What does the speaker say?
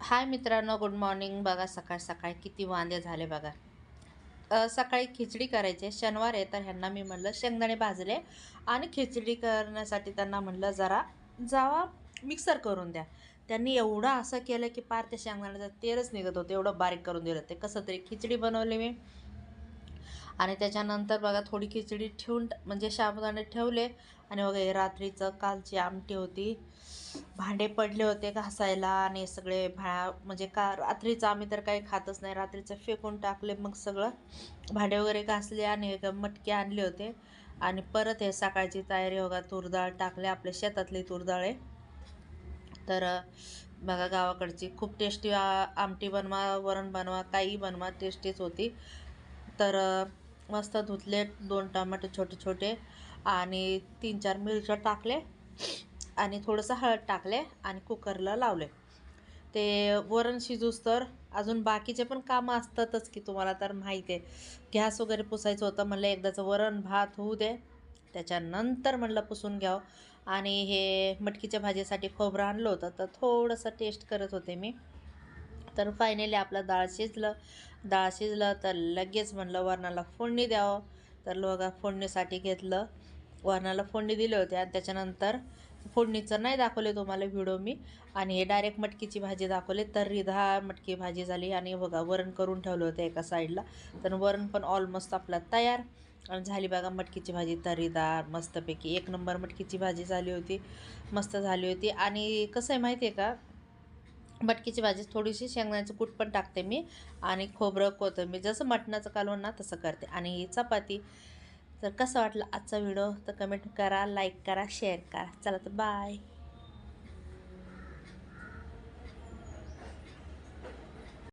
हाय मित्रांनो good morning बघा सकाळ सकाळ किती वांदे झाले बघा. सकाळी खिचडी करायची. शनिवार आहे तर ह्यांना मी म्हणलं शेंगदाणे भाजले आणि खिचडी करण्यासाठी त्यांना म्हणलं जरा जावा मिक्सर करून द्या. त्यांनी एवढं असं केलं की पार त्या शेंगदाण्याचं तेलच निघत होतं. एवढं बारीक करून दिलं ते कसं तरी खिचडी बनवली मी. आणि त्याच्यानंतर बघा थोडी खिचडी ठेवून म्हणजे शाबुदाणे ठेवले. आणि बघा हे रात्रीचं कालची आमटी होती. भांडे पडले होते घासायला आणि सगळे भा म्हणजे का रात्रीचं आम्ही तर काही खातच नाही. रात्रीचं फेकून टाकले मग सगळं. भांडे वगैरे घासले आणि मटके आणले होते. आणि परत हे सकाळची तयारी बघा तूरडाळ टाकले आपल्या शेतातली तूरडाळ. आहे तर बघा गावाकडची खूप टेस्टी आमटी बनवा वरण बनवा काही बनवा टेस्टीच होती. तर मस्त धुतले दोन टमाटे छोटे छोटे आणि तीन चार मिरच्या टाकले आणि थोडंसं हळद टाकले आणि कुकरला लावले. ते वरण शिजूस तर अजून बाकीचे पण कामं असतातच की तुम्हाला तर माहीत आहे. गॅस वगैरे पुसायचं होतं म्हणलं एकदाचं वरण भात होऊ दे. त्याच्यानंतर म्हणलं पुसून घ्यावं. आणि हे मटकीच्या भाजीसाठी खोबरं आणलं होतं तर थोडंसं टेस्ट करत होते मी. तर फायनली आपलं डाळ शिजलं. डाळ शिजलं तर लगेच म्हणलं वरणाला फोडणी द्यावं. तर बघा फोडणीसाठी घेतलं. वरणाला फोडणी दिली होती आणि त्याच्यानंतर फोडणीचं नाही दाखवले तुम्हाला व्हिडिओ मी. आणि हे डायरेक्ट मटकीची भाजी दाखवली. तर रिधा मटकी भाजी झाली आणि बघा वरण करून ठेवलं होतं एका साईडला तर वरण पण ऑलमोस्ट आपला तयार. आणि झाली बघा मटकीची भाजी तरीदार मस्तपैकी. एक नंबर मटकीची भाजी झाली होती. मस्त झाली होती. आणि कसं आहे माहिती आहे का? मटकीची भाजी थोडीशी शेंगदाण्याचं कूट पण टाकते मी आणि खोबरं कोथिंबीर जसं मटणाचं कालवण ना तसं करते. आणि ही चपाती. तर कसं वाटलं आजचा व्हिडिओ? तर कमेंट करा लाईक करा शेअर करा. चला तर बाय